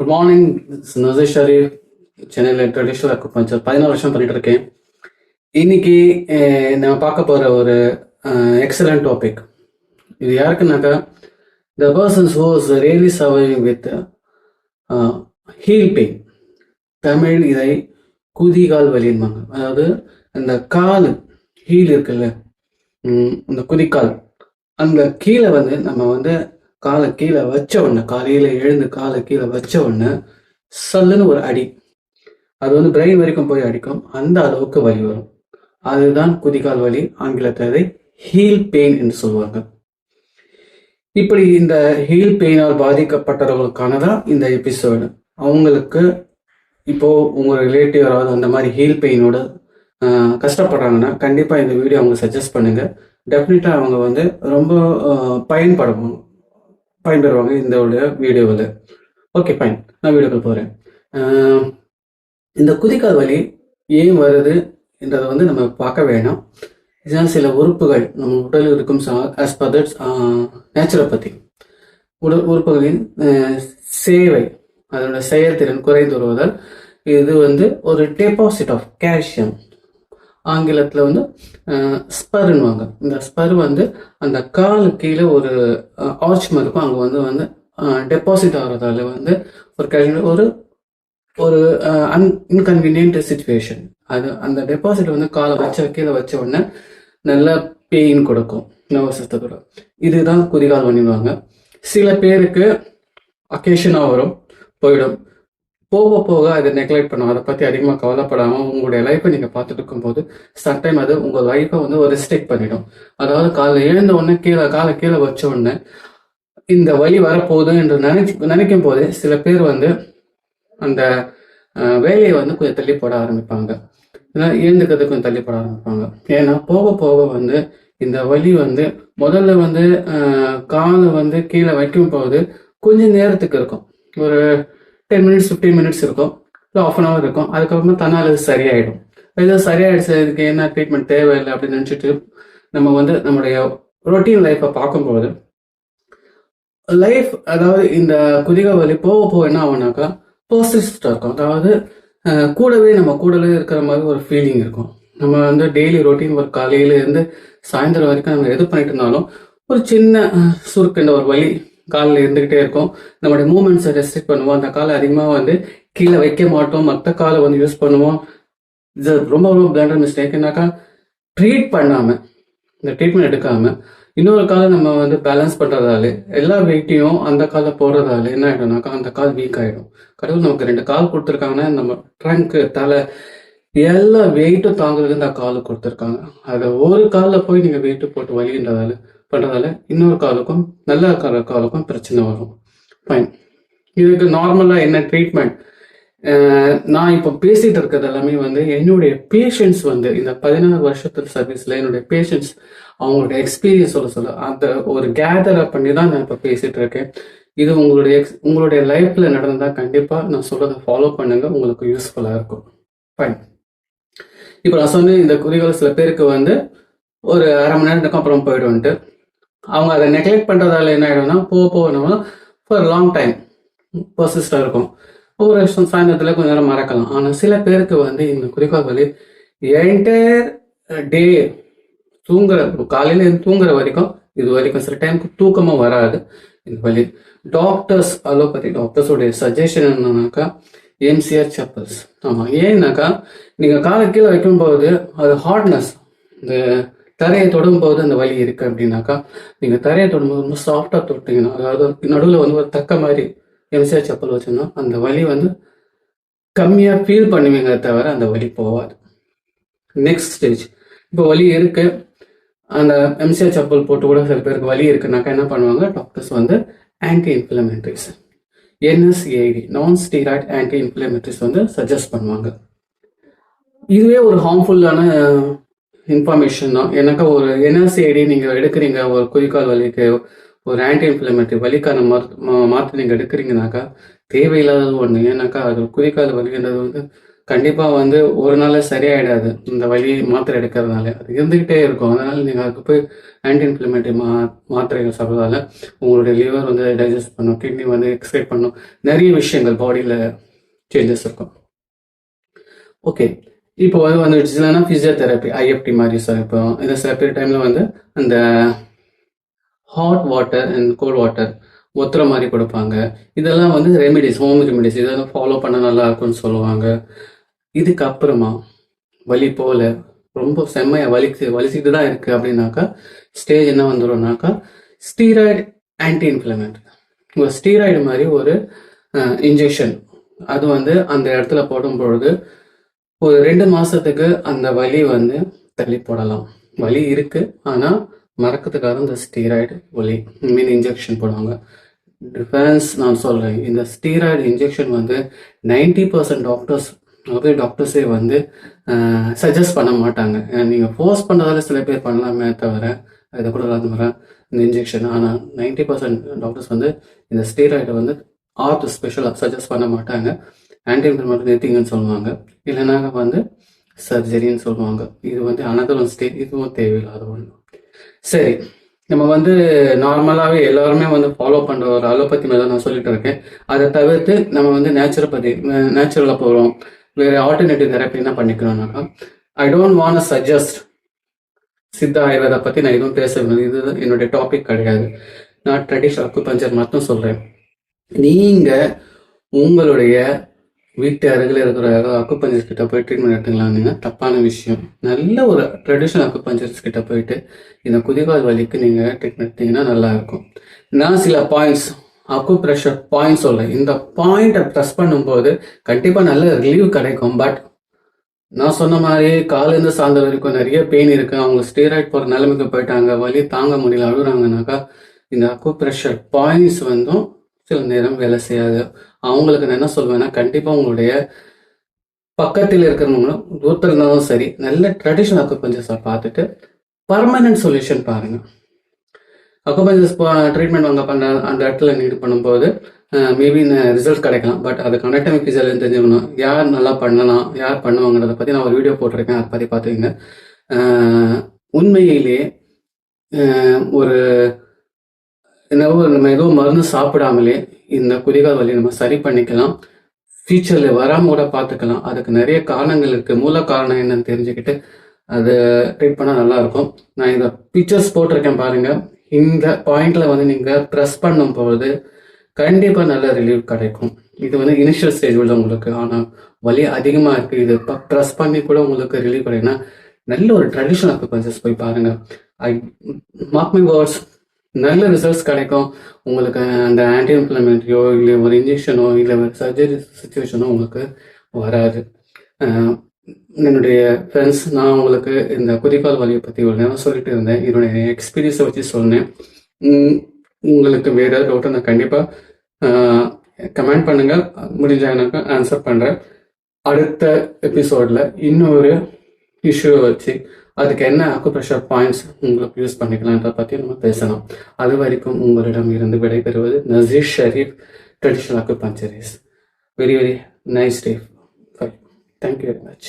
Good morning நசை ஷரீஃப் சென்னையில் traditional acupuncture பதினாறு வருஷம் பண்ணிட்டு இருக்கேன் இன்னைக்கு நம்ம பார்க்க போகிற ஒரு எக்ஸலண்ட் டாபிக் இது யாருக்குனாக்கா the persons who's really surviving with heel pain Tamil இதை குதிகால் வலின்பாங்க அதாவது அந்த கால் ஹீல் இருக்குல்ல இந்த அந்த குதிக்கால் அந்த கீழே வந்து நம்ம வந்து காலை கீழே வச்ச உடனே காலையில் எழுந்து காலை கீழே வச்ச உடனே சல்லுன்னு ஒரு அடி. அது வந்து பிரெயின் வரைக்கும் போய் அடிக்கும். அந்த அளவுக்கு வலி வரும். அதுதான் குதிகால் வலி ஆங்கிலத்தை ஹீல் பெயின் என்று சொல்லுவாங்க. இப்படி இந்த ஹீல் பெயினால் பாதிக்கப்பட்டவர்களுக்கானதான் இந்த எபிசோடு அவங்களுக்கு இப்போ உங்க ரிலேட்டிவ் யாராவது அந்த மாதிரி ஹீல் பெயினோட கஷ்டப்படுறாங்கன்னா கண்டிப்பாக இந்த வீடியோ அவங்க சஜஸ்ட் பண்ணுங்க. டெஃபினட்டா அவங்க வந்து ரொம்ப பயன்படுவாங்க. பயன்பெறுவாங்க இந்த வீடியோவில் ஓகே ஃபைன் நான் வீடியோக்கு போகிறேன் இந்த குதிக்கால் வலி ஏன் வருது என்றதை வந்து நம்ம பார்க்க வேணாம். இதுதான் சில உறுப்புகள். நம்ம உடலில் இருக்கும் ஆஸ் பர் தட் நேச்சுரோபதி உடல் உறுப்புகளின் சேவை அதனோட செயல்திறன் குறைந்து வருவதால் இது வந்து ஒரு டெபாசிட் ஆஃப் கால்சியம் ஆங்கிலத்தில் வந்து ஸ்பருன்னுவாங்க. இந்த ஸ்பர் வந்து அந்த காலு கீழே ஒரு ஆர்ச் இருக்கும். அங்கே வந்து வந்து டெபாசிட் ஆகிறதால வந்து ஒரு calcium- ஒரு ஒரு அன் இன்கன்வீனியன்ட் சுச்சுவேஷன் அது அந்த டெபாசிட் வந்து காலை வச்ச கீழே வச்ச உடனே நல்ல பெயின் கொடுக்கும். நர்வஸ் சிஸ்டத்தோட இதுதான் குதிகால் பண்ணிடுவாங்க சில பேருக்கு அக்கேஷனாக வரும் போயிடும். போக போக அதை நெக்லெக்ட் பண்ணும். அதை பற்றி அதிகமாக கவலைப்படாமல் உங்களுடைய லைஃப்பை நீங்கள் பார்த்துட்டு இருக்கும்போது சம்டைம் அது உங்கள் லைஃப்பை வந்து ஒரு ரெஸ்ட்ரிக்ட் பண்ணிடும். அதாவது காலைல எழுந்த உடனே கீழே காலை கீழே வச்ச உடனே இந்த வழி வரப்போகுது என்று நினைச்சு நினைக்கும் போதே சில பேர் வந்து அந்த அஹ், வேலையை வந்து கொஞ்சம் தள்ளி போட ஆரம்பிப்பாங்க. இல்லைன்னா கொஞ்சம் தள்ளி போட ஆரம்பிப்பாங்க. ஏன்னா போக போக வந்து இந்த வழி வந்து முதல்ல வந்து காலை வந்து கீழே வைக்கும் போது கொஞ்சம் நேரத்துக்கு இருக்கும். ஒரு டென் மினிட்ஸ் ஃபிஃப்டீன் மினிட்ஸ் இருக்கும். இல்லை ஆஃப் அன் ஹவர் இருக்கும். அதுக்கப்புறமா தன்னால் அது சரியாயிடும். இது சரியாயிடுச்சு இதுக்கு என்ன ட்ரீட்மெண்ட் தேவையில்லை அப்படின்னு நினச்சிட்டு நம்ம வந்து நம்முடைய ரொட்டீன் லைஃப்பை பார்க்கும்போது லைஃப் அதாவது இந்த குதிக வலி போக போக என்ன ஆகும்னாக்கா பர்சிஸ்டாக இருக்கும். அதாவது கூடவே நம்ம கூடவே இருக்கிற மாதிரி ஒரு ஃபீலிங் இருக்கும். நம்ம வந்து டெய்லி ரொட்டீன் ஒர்க் காலையிலேருந்து சாயந்தரம் வரைக்கும் நம்ம எது பண்ணிட்டு இருந்தாலும் ஒரு சின்ன அஹ், சுருக்குன்ற ஒரு வழி காலில் இருந்துகிட்டே இருக்கும். நம்மளுடைய மூமெண்ட்ஸை ரெஸ்ட்ரிக்ட் பண்ணுவோம். அந்த காலை அதிகமாக வந்து கீழே வைக்க மாட்டோம். மற்ற காலை வந்து யூஸ் பண்ணுவோம். இது ரொம்ப ரொம்ப பிளண்டர் மிஸ்டேக் ட்ரீட் பண்ணாமல் இந்த ட்ரீட்மெண்ட் எடுக்காமல் இன்னொரு காலை நம்ம வந்து பேலன்ஸ் பண்ணுறதால எல்லா வெயிட்டையும் அந்த காலை போடுறதால என்ன ஆகிடும்னாக்கா அந்த கால் வீக் ஆகிடும் கடவுள் நமக்கு ரெண்டு கால் கொடுத்துருக்காங்கன்னா நம்ம ட்ரங்க் தலை எல்லா வெயிட்டும் தாங்குறதுக்கு இந்த கால் கொடுத்துருக்காங்க. அதை ஒரு காலில் போய் நீங்கள் வெயிட்டு போட்டு வலின்றதால பண்றதால இன்னொரு காலுக்கும் நல்ல கால காலுக்கும் பிரச்சனை வரும். ஃபைன் இதுக்கு நார்மலா என்ன ட்ரீட்மெண்ட் நான் இப்போ பேசிட்டு இருக்கிறது எல்லாமே வந்து என்னுடைய பேஷண்ட்ஸ் வந்து இந்த பதினாறு வருஷத்து சர்வீஸ்ல என்னுடைய பேஷண்ட்ஸ் அவங்களுடைய எக்ஸ்பீரியன்ஸ் சொல்ல சொல்ல அந்த ஒரு கேதர் அப் பண்ணி தான் நான் இப்போ பேசிட்டு இருக்கேன். இது உங்களுடைய எக்ஸ் உங்களுடைய லைஃப்ல நடந்தா கண்டிப்பா நான் சொல்றதை ஃபாலோ பண்ணுங்க உங்களுக்கு யூஸ்ஃபுல்லா இருக்கும். ஃபைன் இப்போ நான் சொன்னேன் இந்த குறிகள் சில பேருக்கு வந்து ஒரு அரை மணி நேரத்துக்கு அப்புறம் போயிடும்ட்டு அவங்க அதை நெக்லெக்ட் பண்ணுறதால என்ன ஆகிடும்னா போக போக நம்ம ஃபார் லாங் டைம் பர்சிஸ்டாக இருக்கும். ஒரு வருஷம் சாயந்தரத்தில் கொஞ்ச நேரம் மறக்கலாம். ஆனால் சில பேருக்கு வந்து இந்த குறிக்கோள் வலி என்டையர் டே தூங்குற காலையில் தூங்குற வரைக்கும் இது வரைக்கும் சில டைமுக்கு தூக்கமும் வராது. இந்த வலி டாக்டர்ஸ் அலோபதி டாக்டர்ஸோடைய சஜஷன் என்னன்னாக்கா எம்சிஆர் செப்பல்ஸ் ஆமாம் ஏன்னாக்கா நீங்கள் காலை கீழே வைக்கும்போது அது ஹார்ட்னஸ் இந்த தரையை தொடும்போது அந்த வலி இருக்கு அப்படின்னாக்கா நீங்கள் தரையை தொடும்போது ரொம்ப சாஃப்டாக தொட்டிங்கன்னா அதாவது நடுவில் வந்து ஒரு தக்க மாதிரி எம்சிஆர் செப்பல் வச்சோம்னா அந்த வலி வந்து கம்மியாக ஃபீல் பண்ணுவீங்க தவிர அந்த வலி போகாது நெக்ஸ்ட் ஸ்டேஜ் இப்போ வலி இருக்கு. அந்த எம்சிஆர் செப்பல் போட்டு கூட சில பேருக்கு வலி இருக்குனாக்கா என்ன பண்ணுவாங்க? டாக்டர்ஸ் வந்து ஆன்டி இன்ஃப்ளமேட்டரிஸ் என்எஸ்ஏடி நான் ஸ்டீராய்ட் ஆன்டி இன்ஃப்ளமேட்டரிஸ் வந்து சஜஸ்ட் பண்ணுவாங்க. இதுவே ஒரு ஹார்ம்ஃபுல்லான இன்ஃபர்மேஷன் தான். ஏன்னாக்கா ஒரு என்எஸ்ஏடி நீங்கள் எடுக்கிறீங்க ஒரு குறிக்கால் வலிக்கு ஒரு ஆன்டி இன்ஃப்ளமேட்டரி வலிக்கான மருத்து மா- மாத்திரை நீங்கள் எடுக்கிறீங்கனாக்கா தேவையில்லாதது ஒன்று ஏன்னாக்கா அது குறிக்கால் வலின்றது வந்து கண்டிப்பாக வந்து ஒரு நாளில் சரியாயிடாது இந்த வலி மாத்திரை எடுக்கிறதுனால. அது இருந்துக்கிட்டே இருக்கும். அதனால் நீங்கள் அதுக்கு போய் ஆன்டி இன்ஃப்ளமேட்டரி மா மாத்திரைகள் சாப்பிட்றதால உங்களுடைய லிவர் வந்து டைஜஸ்ட் பண்ணும் கிட்னி வந்து எக்ஸ்கிரேட் பண்ணும். நிறைய விஷயங்கள் பாடியில் சேஞ்சஸ் இருக்கும். ஓகே இப்போ வந்து வந்துடுச்சுன்னா ஃபிசியோதெரப்பி ஐஎஃப்டி மாதிரி சார் இப்போ இந்த சில பேர் டைமில் வந்து அந்த hot water and cold water ஒத்துற மாதிரி கொடுப்பாங்க. இதெல்லாம் வந்து ரெமிடிஸ் ஹோம் ரெமிடிஸ் இதெல்லாம் ஃபாலோ பண்ண நல்லா இருக்கும்னு சொல்லுவாங்க. இதுக்கப்புறமா வலி போல ரொம்ப செம்மையா வலிக்கு வலிச்சுட்டு தான் இருக்கு அப்படின்னாக்கா ஸ்டேஜ் என்ன வந்துடும்னாக்கா ஸ்டீராய்டு ஆன்டி இன்ஃப்ளமெண்ட் ஒரு ஸ்டீராய்டு மாதிரி ஒரு இன்ஜெக்ஷன் அது வந்து அந்த இடத்துல போடும் பொழுது ஒரு ரெண்டு மாசத்துக்கு அந்த வலி வந்து தள்ளி போடலாம். வலி இருக்கு ஆனா மறக்கிறதுக்காக இந்த ஸ்டீராய்டு வலி மீன் இன்ஜெக்ஷன் போடுவாங்க. டிஃபரன்ஸ் நான் சொல்றேன் இந்த ஸ்டீராய்டு இன்ஜெக்ஷன் வந்து நைன்டி பர்சன்ட் டாக்டர்ஸ் அதாவது டாக்டர்ஸே வந்து சஜஸ்ட் பண்ண மாட்டாங்க. நீங்கள் ஃபோர்ஸ் பண்ணுறதால சில பேர் பண்ணலாமே தவிர இதை கூட தவிர இந்த இன்ஜெக்ஷன் ஆனால் நைன்டி பர்சன்ட் டாக்டர்ஸ் வந்து இந்த ஸ்டீராய்டை வந்து ஆர்ட் ஸ்பெஷலாக சஜஸ்ட் பண்ண மாட்டாங்க. ஆன்டி இன்ஃப்ளமேட்டரி நிறுத்திங்கன்னு சொல்லுவாங்க. இல்லைனாக்க வந்து சர்ஜரின்னு சொல்லுவாங்க. இது வந்து அனதர் ஸ்டேஜ் இதுவும் தேவையில்லாத ஒன்று சரி நம்ம வந்து நார்மலாகவே எல்லாருமே வந்து ஃபாலோ பண்ணுற ஒரு அலோபதி மேலே நான் சொல்லிட்டு இருக்கேன். அதை தவிர்த்து நம்ம வந்து நேச்சுரோபதி நேச்சுரலாக போகிறோம் வேறு ஆல்டர்னேட்டிவ் தெரப்பி என்ன பண்ணிக்கணும்னாக்கா I don't want suggest Siddha Ayurveda பற்றி நான் எதுவும் பேச இது என்னுடைய டாபிக் கிடையாது. நான் ட்ரெடிஷ்னல் அக்குபஞ்சர் மட்டும் சொல்கிறேன் நீங்கள் உங்களுடைய வீட்டு அருகில் இருக்கிற அக்குபஞ்சர்ஸ் கிட்ட போய் ட்ரீட்மெண்ட் எடுத்துக்கலாம்னு தப்பான விஷயம். நல்ல ஒரு ட்ரெடிஷ்னல் அக்குப்பஞ்சர்ஸ் கிட்ட போயிட்டு இந்த குதிகால் வலிக்கு நீங்கள் ட்ரீட்மெண்ட் எடுத்தீங்கன்னா நல்லா இருக்கும். நான் சில பாயிண்ட்ஸ் அக்கு ப்ரெஷர் பாயிண்ட் சொல்றேன். இந்த பாயிண்ட்டை ப்ரெஸ் பண்ணும்போது கண்டிப்பாக நல்ல ரிலீவ் கிடைக்கும். பட் நான் சொன்ன மாதிரி காலேருந்து சாயந்தரம் வரைக்கும் நிறைய பெயின் இருக்கு. அவங்க ஸ்டீராய்ட் போகிற நிலைமைக்கு போயிட்டாங்க. வலி தாங்க முடியல அழுகுறாங்கனாக்கா இந்த அக்கு ப்ரெஷர் பாயிண்ட்ஸ் வந்தும் சில நேரம் வேலை செய்யாது. அவங்களுக்கு நான் என்ன சொல்வேன்னா கண்டிப்பாக உங்களுடைய பக்கத்தில் இருக்கிறவங்களும் தூரத்தில் இருந்தாலும் சரி நல்ல ட்ரெடிஷனல் அக்குபஞ்சர்ஸை பார்த்துட்டு பர்மனன்ட் சொல்யூஷன் பாருங்க. அக்குபஞ்சஸ் ட்ரீட்மெண்ட் வாங்க பண்ண அந்த இடத்துல நீட் பண்ணும்போது மேபி ரிசல்ட் கிடைக்கலாம். பட் அது கனெக்டிவ் ஃபிசியல் தெரிஞ்சுக்கணும் யார் நல்லா பண்ணலாம் யார் பண்ணுவாங்கிறத பற்றி நான் ஒரு வீடியோ போட்டிருக்கேன். அதை பற்றி பார்த்துக்கங்க. உண்மையிலேயே ஒரு என்னவோ நம்ம ஏதோ மருந்து சாப்பிடாமலே இந்த குதிகால் வலி நம்ம சரி பண்ணிக்கலாம். ஃபியூச்சரில் வராமல் கூட பார்த்துக்கலாம். அதுக்கு நிறைய காரணங்கள் இருக்குது மூல காரணம் என்னன்னு தெரிஞ்சுக்கிட்டு அதை ட்ரீட் பண்ணால் நல்லாயிருக்கும். நான் இந்த பிக்சர்ஸ் போட்டிருக்கேன் பாருங்கள் இந்த பாயிண்ட்ல வந்து நீங்கள் ப்ரெஸ் பண்ணும்போது கண்டிப்பாக நல்ல ரிலீவ் கிடைக்கும். இது வந்து இனிஷியல் ஸ்டேஜ் உள்ள உங்களுக்கு. ஆனால் வலி அதிகமாக இருக்குது இது ப்ரெஸ் பண்ணி கூட உங்களுக்கு ரிலீவ் கிடைக்குன்னா நல்ல ஒரு ட்ரெடிஷனல் அக்குபஞ்சர்ஸ் போய் பாருங்கள் ஐ மார்க் மை வேர்ட்ஸ் நல்ல ரிசல்ட்ஸ் கிடைக்கும். உங்களுக்கு அந்த ஆன்டி இன்ஃப்ளமேட்டரியோ இல்லை ஒரு இன்ஜெக்ஷனோ இல்லை ஒரு சர்ஜரி சுச்சுவேஷனோ உங்களுக்கு வராது. என்னுடைய ஃப்ரெண்ட்ஸ் நான் உங்களுக்கு இந்த குதிக்கால் வலியை பற்றி உள்ள சொல்லிட்டு இருந்தேன். என்னுடைய எக்ஸ்பீரியன்ஸை வச்சு சொன்னேன். உங்களுக்கு வேறு ஏதாவது டவுட் நான் கண்டிப்பாக கமெண்ட் பண்ணுங்கள் முடிஞ்சாங்கனாக்கா ஆன்சர் பண்ணுறேன் அடுத்த எபிசோடில் இன்னொரு இஷ்யூவை வச்சு அதுக்கு என்ன அக்குப்ரெஷர் பாயிண்ட்ஸ் உங்களுக்கு யூஸ் பண்ணிக்கலாம்ன்றத பற்றி நம்ம பேசலாம். அது வரைக்கும் உங்களிடம் இருந்து விடைபெறுவது Naseer Sharif traditional acupuncturist very very nice day fine thank you very much